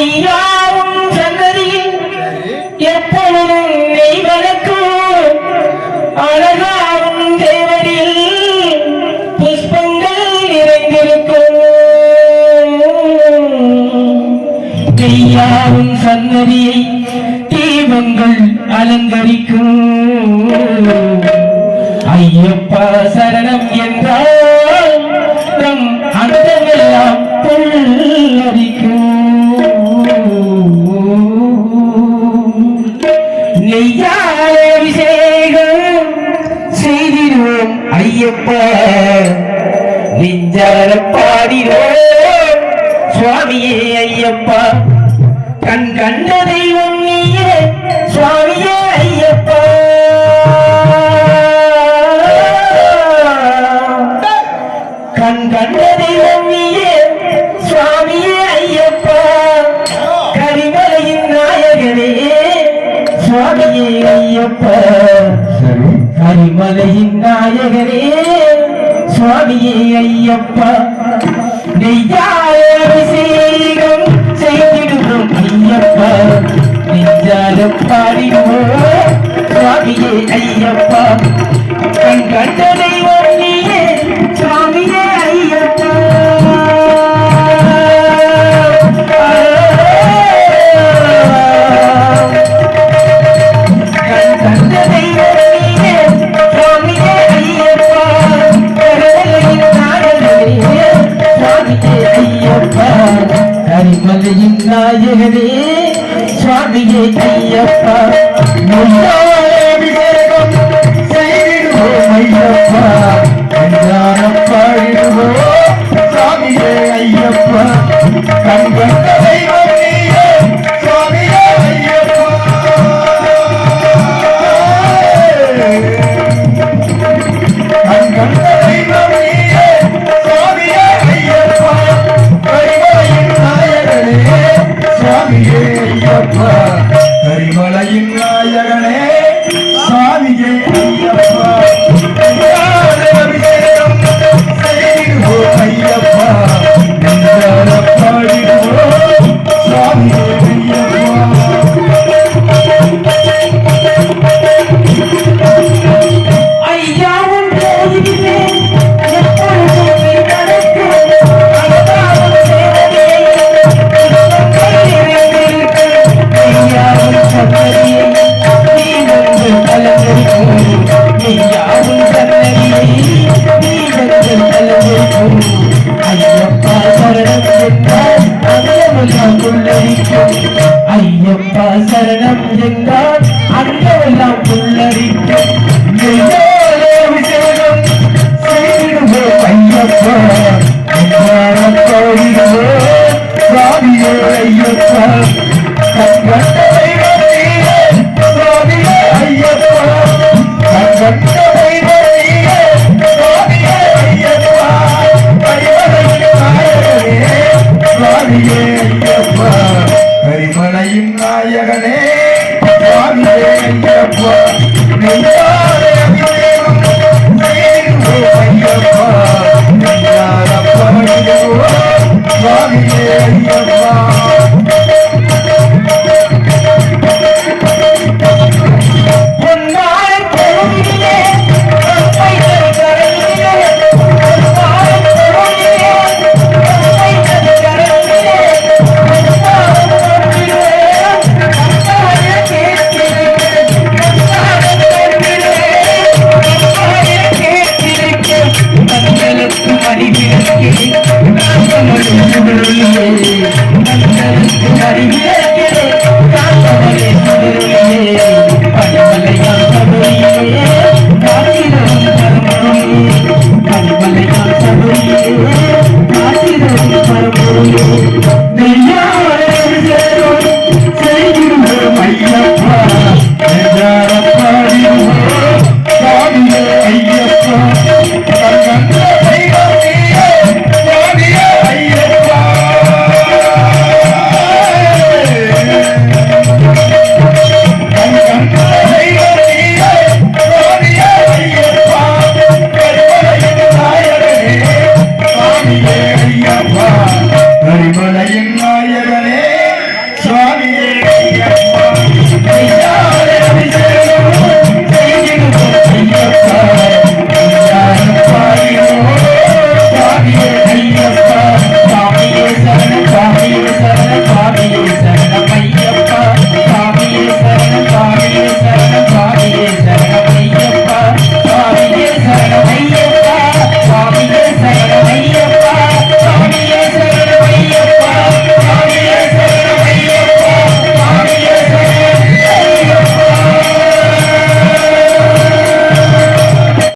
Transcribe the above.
யாரும் சந்ததி எப்பொழுதும் நெய்வனுக்கு அழகாவும் தேவரில் புஷ்பங்கள் நிறைந்திருக்கும். யாரும் சந்ததியை தீபங்கள் அலங்கரிக்கும். ஐயப்பா சரணம் என்றார் நெஞ்சாரம் பாடினோம் சுவாமியே ஐயப்பா கண் கண்ட தெய்வம் நீயே. சுவாமியே ஐயப்பா. கண் கண்ட தெய்வம் நீயே. சுவாமியே ஐயப்பா கரிமலையின் நாயகனே. சுவாமியே ஐயப்பா கரிமலையின் நாயகனே. சுவாமியே ஐயப்பா நெய்யா விநாயகரே சுவாமியே கையப்பா முன்னாலே விவேகம் செய்திடுவோம் ஐயப்பா. கல்யாணம் பாடிடுவோம். ஐயப்பா சரணம் என்றால் அங்கமெல்லாம் புல்லரிக்கும் விசேஷம் ஐயப்பா. கோடிடுவோம் விநாயகனே அருகே